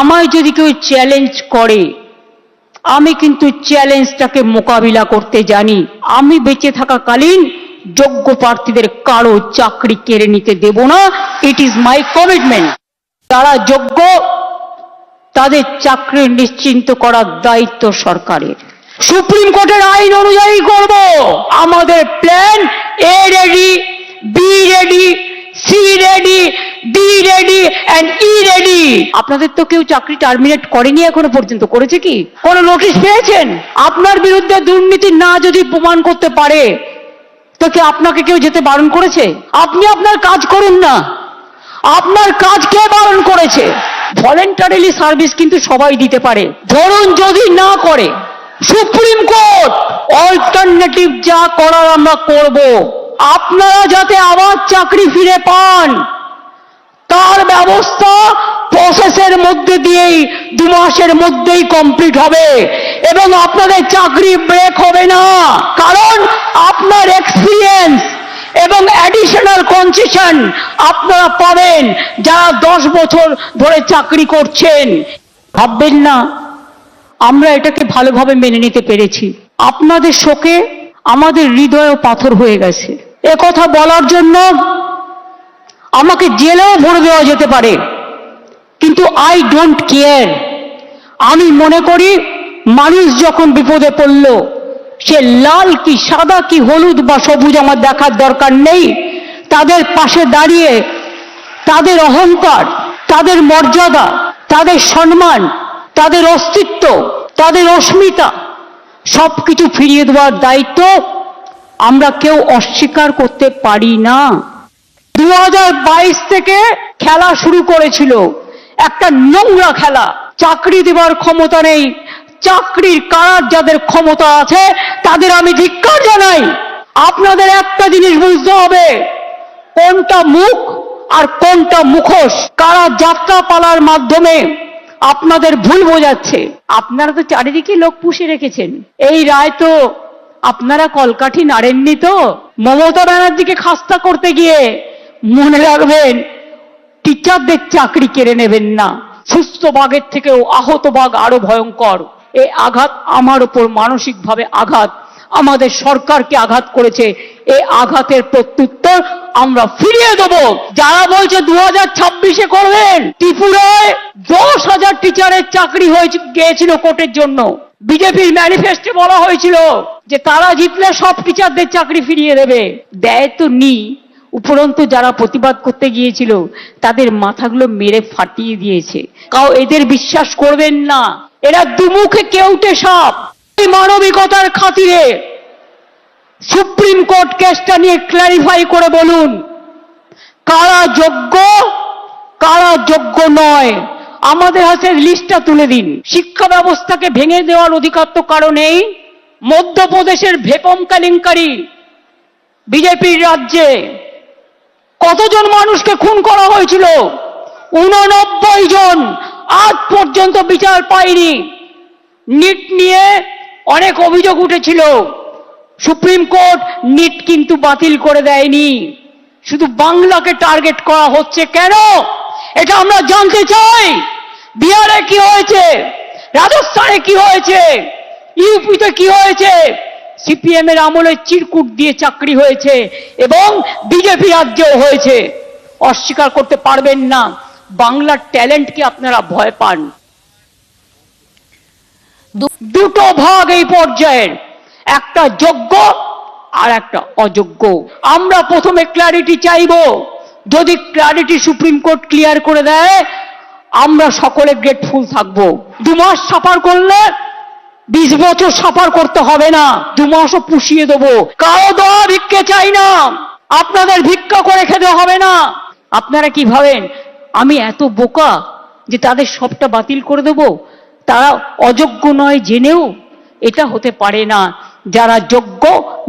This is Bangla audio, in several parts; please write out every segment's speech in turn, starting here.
আমায় যদি কেউ চ্যালেঞ্জ করে, আমি কিন্তু চ্যালেঞ্জটাকে মোকাবিলা করতে জানি। আমি বেঁচে থাকাকালীন যোগ্য প্রার্থীদের কারও চাকরি কেড়ে নিতে দেব না। ইট ইজ মাই কমিটমেন্ট যারা যোগ্য, তাদের চাকরি নিশ্চিন্ত করার দায়িত্ব সরকারের। সুপ্রিম কোর্টের আইন অনুযায়ী করব। আমাদের plan A ready B ready C ready D ready and E ready আপনাদের তো কেউ চাকরি টার্মিনেট করেনি এখনও পর্যন্ত, করেছে কি? কোনো নোটিশ পেয়েছেন? আপনার বিরুদ্ধে দুর্নীতি না যদি প্রমাণ করতে পারে, তো কি আপনাকে কেউ যেতে বারণ করেছে? আপনি আপনার কাজ করুন না। আপনার কাজ কে বারণ করেছে? ভলেন্টারিলি সার্ভিস কিন্তু সবাই দিতে পারে। ধরুন যদি না করে, সুপ্রিম কোর্ট অল্টারনেটিভ যা করার আমরা করব। আপনারা যাতে আবার চাকরি ফিরে পান, তার ব্যবস্থা প্রসেসের মধ্যে দিয়েই দু মাসের মধ্যেই কমপ্লিট হবে। এবং আপনাদের চাকরি ব্রেক হবে না। কারণ আপনার এক্সপিরিয়েন্স এবং অ্যাডিশনাল কনসেশন আপনারা পাবেন যারা দশ বছর ধরে চাকরি করছেন। ভাববেন না, আমরা এটাকে ভালোভাবে মেনে নিতে পেরেছি। আপনাদের শোকে আমাদের হৃদয়ও পাথর হয়ে গেছে। কথা বলার জন্য আমাকে জেলেও ভরে দেওয়া যেতে পারে। কিন্তু আই ডোন্ট কেয়ার আমি মনে করি, মানুষ যখন বিপদে পড়ল, সে লাল কি, সাদা কি, হলুদ বা সবুজ আমার দেখার দরকার নেই। তাদের পাশে দাঁড়িয়ে তাদের অহংকার, তাদের মর্যাদা, তাদের সম্মান, তাদের অস্তিত্ব, তাদের অস্মিতা সব কিছু ফিরিয়ে দেওয়ার দায়িত্ব আমরা কেউ অস্বীকার করতে পারি না। দু হাজার বাইশ থেকে খেলা শুরু করেছিল। একটা নোংরা খেলা। চাকরি দেওয়ার ক্ষমতা নেই। চাকরির কারার যাদের ক্ষমতা আছে, তাদের আমি ধিক্কার জানাই। আপনাদের একটা জিনিস বুঝতে হবে, কোনটা মুখ আর কোনটা মুখোশ। কারা যাত্রা পালার মাধ্যমে আপনাদের ভুল বোঝাচ্ছে। আপনারা তো চারিদিকে লোক পুষে রেখেছেন। এই রায় তো আপনারা কলকাঠি নাড়েননি তো? মমতা ব্যানার্জিকে খাস্তা করতে গিয়ে মনে রাখবেন টিচারদের চাকরি কেড়ে নেবেন না। সুস্থ বাঘের থেকেও আহত বাঘ আরও ভয়ঙ্কর। এই আঘাত আমার উপর মানসিকভাবে আঘাত। আমাদের সরকারকে আঘাত করেছে। এই আঘাতের প্রত্যুত্তর আমরা ফিরিয়ে দেব। যারা বলছে দু হাজার ছাব্বিশে করবেন, ত্রিপুরায় দশ হাজার টিচারের চাকরি হয়েছে গিয়েছিল কোর্টের জন্য। বিজেপির ম্যানিফেস্টে বলা হয়েছিল যে তারা জিতলে সব টিচারদের চাকরি ফিরিয়ে দেবে। দেয় তো নি। উপরন্তু যারা প্রতিবাদ করতে গিয়েছিল, তাদের মাথাগুলো মেরে ফাটিয়ে দিয়েছে। কাউ এদের বিশ্বাস করবেন না। এরা দুমুখে কেউটে এই মানবিকতার খাতিরে সুপ্রিম কোর্ট কেসটা নিয়ে ক্ল্যারিফাই করে বলুন। কারা যোগ্য কারা যোগ্য নয়। আমাদের হাতে লিস্টটা তুলে দিন। শিক্ষা ব্যবস্থাকে ভেঙে দেওয়ার অধিকার তো কারও নেই। মধ্যপ্রদেশের ভেপম কেলেঙ্কারি বিজেপির রাজ্যে। কতজন মানুষকে খুন করা হয়েছিল? উননব্বই জন আজ পর্যন্ত বিচার পায়নি। নিট নিয়ে অনেক অভিযোগ উঠেছিল। সুপ্রিম কোর্ট নিট কিন্তু বাতিল করে দেয়নি। শুধু বাংলাকে টার্গেট করা হচ্ছে কেন? এটা আমরা জানতে চাই। বিহারে কি হয়েছে? রাজস্থানে কি হয়েছে? ইউপিতে কি হয়েছে? সিপিএম এর আমলে চিরকুট দিয়ে চাকরি হয়েছে এবং বিজেপি রাজ্যেও হয়েছে। অস্বীকার করতে পারবেন না। বাংলার ট্যালেন্টকে আপনারা ভয় পান। দুটো ভাগ এই পর্যায়ের, একটা যোগ্য আর একটা অযোগ্য। আমরা প্রথমে ক্ল্যারিটি চাইব। যদি ক্ল্যারিটি সুপ্রিম কোর্ট ক্লিয়ার করে দেয়, আমরা সকলে গ্রেটফুল থাকব। দু মাস সাফার করলে বিশ বছর সাফার করতে হবে না, দু মাসও পুষিয়ে দেবো। কারও দেওয়া ভিক্ষে চাই না, আপনাদের ভিক্ষা করে খেতে হবে না। আপনারা কি ভাবেন, আমি এত বোকা যে তাদের সবটা বাতিল করে দেব? তারা অযোগ্য নয় জেনেও এটা হতে পারে না। যারা যোগ্য,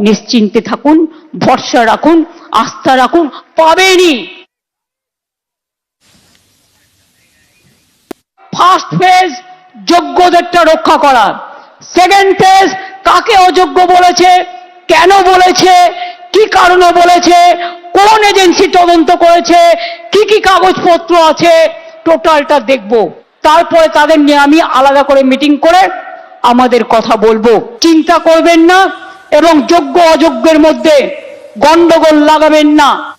নিশ্চিন্তে থাকুন, ভরসা রাখুন, আস্থা রাখুন পাবেনি ফার্স্ট ফেজ যোগ্যদেরটা রক্ষা করা সেকেন্ড ফেজ কাকে অযোগ্য বলেছে, কেন বলেছে, কি কারণে বলেছে, কোন এজেন্সি তদন্ত করেছে, কি কি কাগজপত্র আছে, টোটালটা দেখব। তারপরে তাদের নিয়ে আমি আলাদা করে মিটিং করে আমাদের কথা বলব। চিন্তা করবেন না এবং যোগ্য অযোগ্যের মধ্যে গন্ডগোল লাগাবেন না।